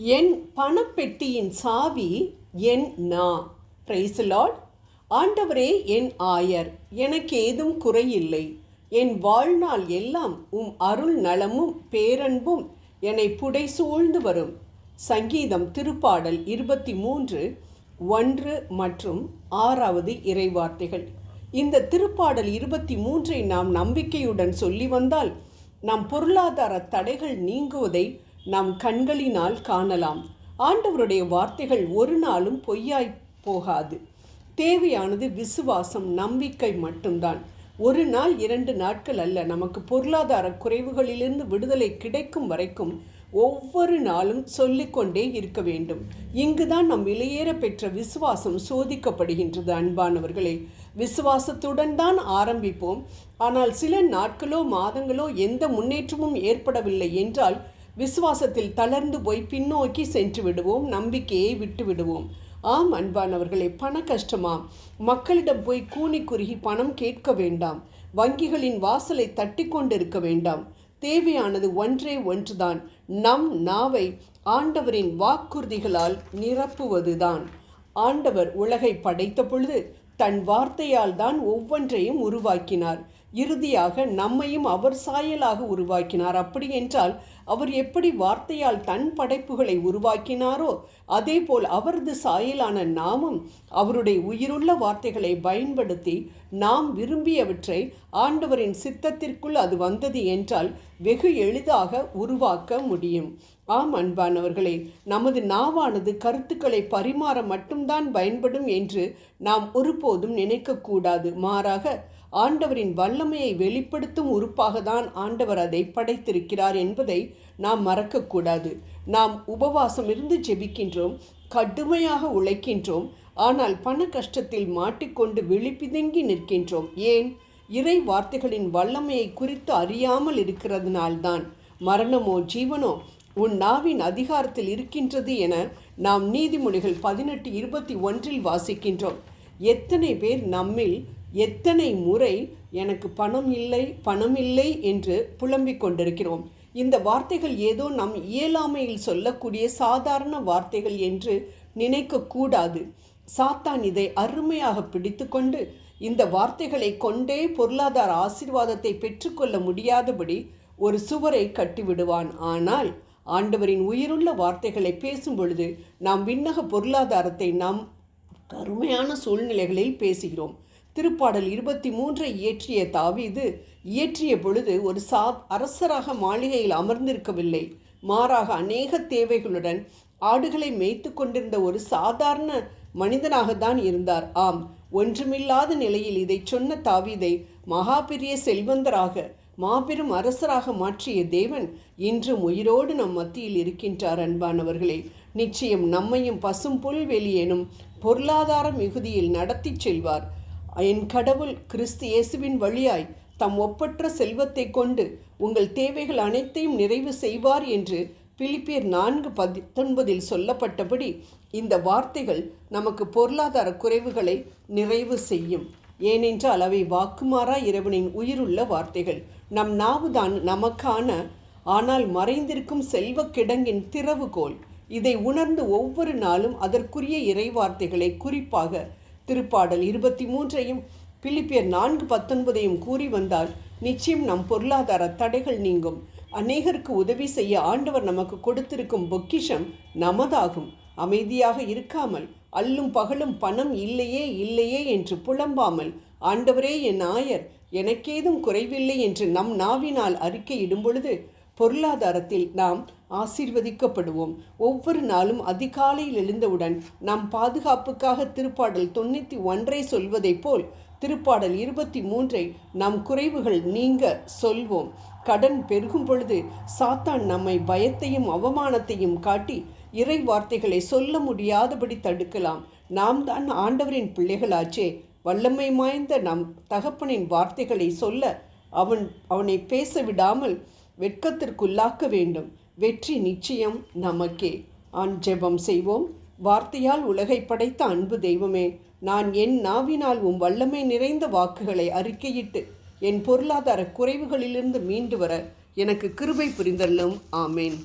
என் பணப்பெட்டியின் சாவி என் நா. Price Lord ஆண்டவரே என் ஆயர் எனக்கு ஏதும் குறையில்லை. என் வாழ்நாள் எல்லாம் உம் அருள் நலமும் பேரன்பும் என்னை புடை சூழ்ந்து வரும். சங்கீதம் திருப்பாடல் இருபத்தி மூன்று ஒன்று மற்றும் ஆறாவது இறைவார்த்தைகள். இந்த திருப்பாடல் இருபத்தி மூன்றை நாம் நம்பிக்கையுடன் சொல்லி வந்தால் நம் பொருளாதார தடைகள் நீங்குவதை நம் கண்களினால் காணலாம். ஆண்டவருடைய வார்த்தைகள் ஒரு நாளும் பொய்யாய் போகாது. தேவையானது விசுவாசம் நம்பிக்கை மட்டும்தான். ஒரு நாள் இரண்டு நாட்கள் அல்ல. நமக்கு பொருளாதார குறைவுகளிலிருந்து விடுதலை கிடைக்கும் வரைக்கும் ஒவ்வொரு நாளும் சொல்லிக்கொண்டே இருக்க வேண்டும். இங்குதான் நம் விலையேற பெற்ற விசுவாசம் சோதிக்கப்படுகின்றது அன்பானவர்களே. விசுவாசத்துடன் தான் ஆரம்பிப்போம். ஆனால் சில நாட்களோ மாதங்களோ எந்த முன்னேற்றமும் ஏற்படவில்லை என்றால் விசுவாசத்தில் தளர்ந்து போய் பின்னோக்கி சென்று விடுவோம் நம்பிக்கையை விட்டு விடுவோம். ஆம் அன்பானவர்களே பண கஷ்டமா மக்களிடம் போய் கூனி குறுகி பணம் கேட்க வேண்டாம். வங்கிகளின் வாசலை தட்டி கொண்டிருக்க வேண்டாம். தேவையானது ஒன்றே ஒன்றுதான். நம் நாவை ஆண்டவரின் வாக்குறுதிகளால் நிரப்புவதுதான். ஆண்டவர் உலகை படைத்த பொழுது தன் வார்த்தையால் தான் ஒவ்வொன்றையும் உருவாக்கினார். இறுதியாக நம்மையும் அவர் சாயலாக உருவாக்கினார். அப்படி என்றால் அவர் எப்படி வார்த்தையால் தன் படைப்புகளை உருவாக்கினாரோ அதேபோல் அவரது சாயலான நாமும் அவருடைய உயிருள்ள வார்த்தைகளை பயன்படுத்தி நாம் விரும்பியவற்றை ஆண்டவரின் சித்தத்திற்குள் அது வந்தது என்றால் வெகு எளிதாக உருவாக்க முடியும். ஆம் அன்பானவர்களே நமது நாவானது கருத்துக்களை பரிமாற மட்டும்தான் பயன்படும் என்று நாம் ஒருபோதும் நினைக்கக்கூடாது. மாறாக ஆண்டவரின் வல்லமையை வெளிப்படுத்தும் உறுப்பாக தான் ஆண்டவர் அதை படைத்திருக்கிறார் என்பதை நாம் மறக்கக்கூடாது. நாம் உபவாசம் இருந்து ஜெபிக்கின்றோம் கடுமையாக உழைக்கின்றோம் ஆனால் பண கஷ்டத்தில் மாட்டிக்கொண்டு விழிப்பிதுங்கி நிற்கின்றோம். ஏன்? இறை வார்த்தைகளின் வல்லமையை குறித்து அறியாமல் இருக்கிறதுனால்தான். மரணமோ ஜீவனோ உன் நாவின் அதிகாரத்தில் இருக்கின்றது என நாம் நீதிமொழிகள் பதினெட்டு இருபத்தி ஒன்றில் வாசிக்கின்றோம். எத்தனை பேர் நம்மில் எத்தனை முறை எனக்கு பணம் இல்லை பணம் இல்லை என்று புலம்பிக் கொண்டிருக்கிறோம். இந்த வார்த்தைகள் ஏதோ நம் இயலாமையில் சொல்லக்கூடிய சாதாரண வார்த்தைகள் என்று நினைக்கக்கூடாது சாத்தான் இதை அருமையாக பிடித்துக்கொண்டு இந்த வார்த்தைகளை கொண்டே பொருளாதார ஆசிர்வாதத்தை பெற்றுக்கொள்ள முடியாதபடி ஒரு சுவரை கட்டிவிடுவான். ஆனால் ஆண்டவரின் உயிருள்ள வார்த்தைகளை பேசும் பொழுது நாம் விண்ணக பொருளாதாரத்தை நாம் கருமையான சூழ்நிலைகளில் பேசுகிறோம். திருப்பாடல் இருபத்தி மூன்றை இயற்றிய தாவீது இயற்றிய பொழுது ஒரு சா அரசராக மாளிகையில் அமர்ந்திருக்கவில்லை. மாறாக அநேக தேவைகளுடன் ஆடுகளை மேய்த்து கொண்டிருந்த ஒரு சாதாரண மனிதனாகத்தான் இருந்தார். ஆம் ஒன்றுமில்லாத நிலையில் இதை சொன்ன தாவீதை மகாபெரிய செல்வந்தராக மாபெரும் அரசராக மாற்றிய தேவன் இன்றும் உயிரோடு நம் மத்தியில் இருக்கின்றார் அன்பானவர்களே. நிச்சயம் நம்மையும் பசும் புல்வெளி எனும் பொருளாதார மிகுதியில் நடத்தி செல்வார். என் கடவுள் கிறிஸ்து இயேசுவின் வழியாய் தம் ஒப்பற்ற செல்வத்தை கொண்டு உங்கள் தேவைகள் அனைத்தையும் நிறைவு செய்வார் என்று பிலிப்பியர் நான்கு பத்தொன்பதில் சொல்லப்பட்டபடி இந்த வார்த்தைகள் நமக்கு பொருளாதார குறைவுகளை நிறைவு செய்யும். ஏனென்றால் அவை வாக்குமாறா இறைவனின் உயிருள்ள வார்த்தைகள். நம் நாவுதான் நமக்கான ஆனால் மறைந்திருக்கும் செல்வ கிடங்கின் திறவுகோல். இதை உணர்ந்து ஒவ்வொரு நாளும் அதற்குரிய இறைவார்த்தைகளை குறிப்பாக திருப்பாடல் இருபத்தி மூன்றையும் பிலிப்பியர் நான்கு பத்தொன்பதையும் கூறி வந்தால் நிச்சயம் நம் பொருளாதார தடைகள் நீங்கும். அநேகருக்கு உதவி செய்ய ஆண்டவர் நமக்கு கொடுத்திருக்கும் பொக்கிஷம் நமதாகும். அமைதியாக இருக்காமல் அல்லும் பகலும் பணம் இல்லையே இல்லையே என்று புலம்பாமல் ஆண்டவரே என் ஆயர் எனக்கேதும் குறைவில்லை என்று நம் நாவினால் அறிக்கையிடும் பொழுது பொருளாதாரத்தில் நாம் ஆசீர்வதிக்கப்படுவோம். ஒவ்வொரு நாளும் அதிகாலையில் எழுந்தவுடன் நம் பாதுகாப்புக்காக திருப்பாடல் தொண்ணூற்றி ஒன்றை சொல்வதைப் போல் திருப்பாடல் இருபத்தி மூன்றை நம் குறைவுகள் நீங்க சொல்வோம். கடன் பெருகும் பொழுது சாத்தான் நம்மை பயத்தையும் அவமானத்தையும் காட்டி இறை வார்த்தைகளை சொல்ல முடியாதபடி தடுக்கலாம். நாம் தான் ஆண்டவரின் பிள்ளைகளாச்சே. வல்லமை வாய்ந்த நம் தகப்பனின் வார்த்தைகளை சொல்ல அவன் அவனை பேச விடாமல் வெட்கத்திற்குள்ளாக்க வேண்டும். வெற்றி நிச்சயம் நமக்கே. ஆண் ஜெபம் செய்வோம். வார்த்தையால் உலகை படைத்த அன்பு தெய்வமே நான் என் நாவினால் உம் வல்லமை நிறைந்த வாக்குகளை அறிக்கையிட்டு என் பொருளாதார குறைவுகளிலிருந்து மீண்டு வர எனக்கு கிருபை புரிந்தள்ளும். ஆமேன்.